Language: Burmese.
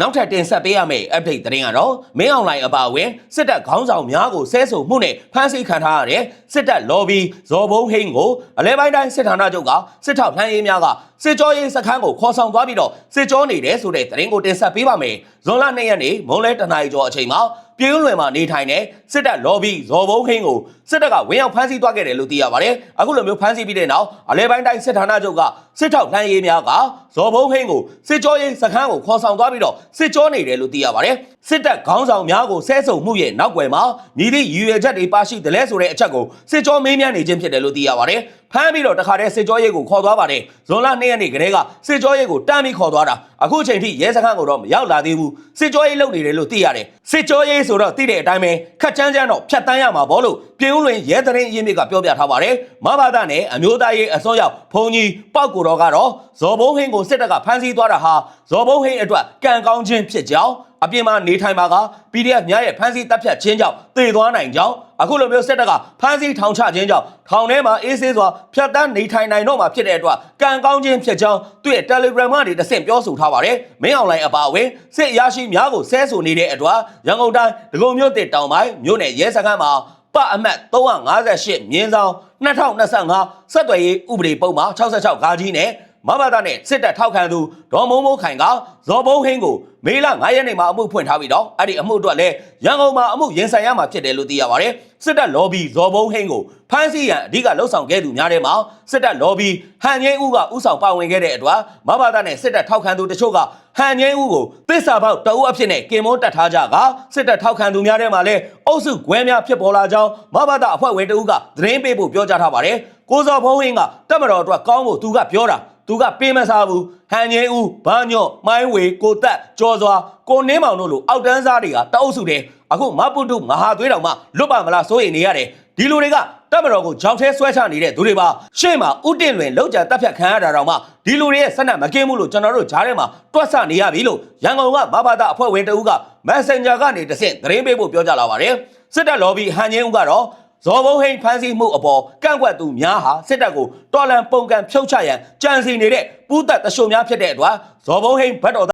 နောက်ထပ်တင်ဆက်ပေးရမယ့် update သတင်းကတော့မင်းအောင်လှိုင်အပါအဝင်စစ်တပ်ခေါင်းဆောင်များကိုဆဲဆိုမှုနဲ့ဖမ်းဆီးခံထားရတဲ့စစ်တပ် lobby ဇော်ဘုံဟိန်းကိုအလဲပိုင်းတိုင်းစစ်ဌာနချုပ်ကစစ်ထောက်လှမ်းရေးများကစစ်ကြောရေးစခန်းကိုခေါ်ဆောင်သွားပြီးတော့စစ်ကြောနေတယ်ဆိုတဲ့သတင်းကိုတင်ဆက်ပေးပါမယ်။ဇွန်လ2ရက်နေ့မုံလဲတနာရီကျော်အချိန်မှာပြည်ဦးလွင်မှာနေထိုင်တဲ့စစ်တပ် lobby ဇော်ဘုံဟိန်းကိုစစ်တပ်ကဝင်ရောက်ဖမ်းဆီးသွားခဲ့တယ်လို့သိရပါတယ်။အခုလိုမျိုးဖမ်းဆီးပြီးတဲ့နောက်အလဲပိုင်းတိုင်းစစ်ဌာနချုပ်ကစစ်ထောက်လှမ်းရေးများကဇော်ဘုံဟိန်းကိုစစ်ကြောရေးစခန်းကိုခေါ်ဆောင်သွားပြီးတော့စစ်ကြောနေတယ်လို့သိရပါတယ်။စစ်တပ်ခေါင်းဆောင်များကိုဆဲဆုံမှုရဲ့နောက်ွယ်မှာမြည်သည့်ရည်ရွယ်ချက်တွေပါရှိတယ်လဲဆိုတဲ့အချက်ကိုစစ်ကြောမေးမြန်းနေခြင်းဖြစ်တယ်လို့သိရပါတယ်။ဖမ်းပြီးတော့တခါတည်းစစ်ကြောရေးကိုခေါ်သွားပါတယ်။ဇွန်လ2ရက်နေ့ကတည်းကစစ်ကြောရေးကိုတမ်းပြီးခေါ်သွားတာအခုချိန်ထိရဲစခန်းကိုတော့မရောက်လာသေးဘူး။စစ်ကြောရေးလုပ်နေတယ်လို့သိရတယ်။စစ်ကြောရေးဆိုတော့သိတဲ့အတိုင်းပဲခက်ချမ်းချမ်းတော့ဖြတ်တန်းရမှာဘောလို့ပြည်ဦးလွင်ရဲသတင်းအရင်းမြစ်ကပြောပြထားပါတယ်။မဘာသာနဲ့အမျိုးသားရေးအစွန်းရောက်ဘုံကြီးပောက်ကိုတော်ကတော့ဇော်ဘုံဟင်းကိုစစ်တပ်ကဖမ်းဆီးသွားတာဟာဇော်ဘုံဟင်းအတွက်ကံကောင်းခြင်းဖြစ်ကြောင်းအပြင်မှာနေထိုင်ပါက PDF များရဲ့ဖမ်းဆီးတပ်ဖြတ်ခြင်းကြောင့်တည်သွားနိုင်ကြောင်း အခုလိုမျိုးစစ်တပ်ကဖမ်းဆီးထောင်ချခြင်းကြောင့်ထောင်ထဲမှာအေးဆေးစွာဖြတ်တန်းနေထိုင်နိုင်တော့မှာဖြစ်တဲ့အတွက်ကံကောင်းခြင်းဖြစ်ကြောင်းသူ့ရဲ့ Telegram ကနေတဆင့်ပြောဆိုထားပါတယ်မင်းအောင်လိုင်းအပါအဝင်စစ်အရာရှိများကိုဆဲဆိုနေတဲ့အတွက်ရန်ကုန်တိုင်းဒဂုံမြို့တစ်တောင်ပိုင်းမြို့နယ်ရဲစခန်းမှာပအမတ်358မြင်းဆောင်2025ဆက်သွယ်ရေးဥပဒေပုံမှာ66ဂါကြီးနဲ့မဘာသာနဲ့စစ်တပ်ထောက်ခံသူဒေါ်မုံမိုးခိုင်ကဇော်ဘုံဟင်းကိုမေလ9ရက်နေ့မှာအမှုဖွင့်ထားပြီးတော့အဲ့ဒီအမှုအတွက်လည်းရန်ကုန်မှာအမှုရင်ဆိုင်ရမှာဖြစ်တယ်လို့သိရပါတယ်စစ်တပ် lobby ဇော်ဘုံဟင်းကိုဖမ်းဆီးရန်အဓိကလှုပ်ဆောင်ခဲ့သူများထဲမှာစစ်တပ် lobby ဟန်ငိမ့်ဦးကဥဆောင်ပါဝင်ခဲ့တဲ့အတွက်မဘာသာနဲ့စစ်တပ်ထောက်ခံသူတချို့ကဟန်ငိမ့်ဦးကိုသစ္စာပေါက်တအုပ်အဖြစ်နဲ့ကင်မွန်းတက်ထားကြကစစ်တပ်ထောက်ခံသူများထဲမှာလည်းအုပ်စုခွဲများဖြစ်ပေါ်လာကြောင်းမဘာသာအဖွဲ့ဝင်တဦးကသတင်းပေးဖို့ပြောကြားထားပါတယ်ကိုဇော်ဘုံဟင်းကတက်မတော်အတွက်ကောင်းဖို့သူကပြောတာ သူကပေးမစားဘူးဟန်ငိမ့်ဦးဘာညော့မိုင်းဝေကိုတက်ကြော်စွာကိုနင်းမောင်တို့လိုအောက်တန်းစားတွေကတအုပ်စုတယ်အခုမပုတုမဟာသွေးတောင်မှလွတ်ပါမလားစိုးရိမ်နေရတယ်ဒီလူတွေကတက်မတော်ကိုကြောက်သေးဆွဲချနေတဲ့သူတွေပါရှေ့မှာဥတင်လွင်လောက်ကြတက်ဖြတ်ခံရတာတောင်မှဒီလူတွေရဲ့ဆက်နက်မကင်းဘူးလို့ကျွန်တော်တို့ဂျားထဲမှာတွက်ဆနေရပြီလို့ရန်ကုန်ကမဘာသာအဖွဲ့ဝင်တဦးက Messenger ကနေတဆင့်သတင်းပေးဖို့ပြောကြလာပါတယ်စစ်တပ် lobby ဟန်ချင်းဦးကတော့ ဇော်ဘုံဟိန်ဖမ်းဆီးမှုအပေါ်ကန့်ကွက်သူများဟာစစ်တပ်ကိုတော်လန်ပုံကန်ဖြုတ်ချရန်ကြံစီနေတဲ့ပူးသက်တရှုံများဖြစ်တဲ့အတွက်ဇော်ဘုံဟိန်ဘတ်တော်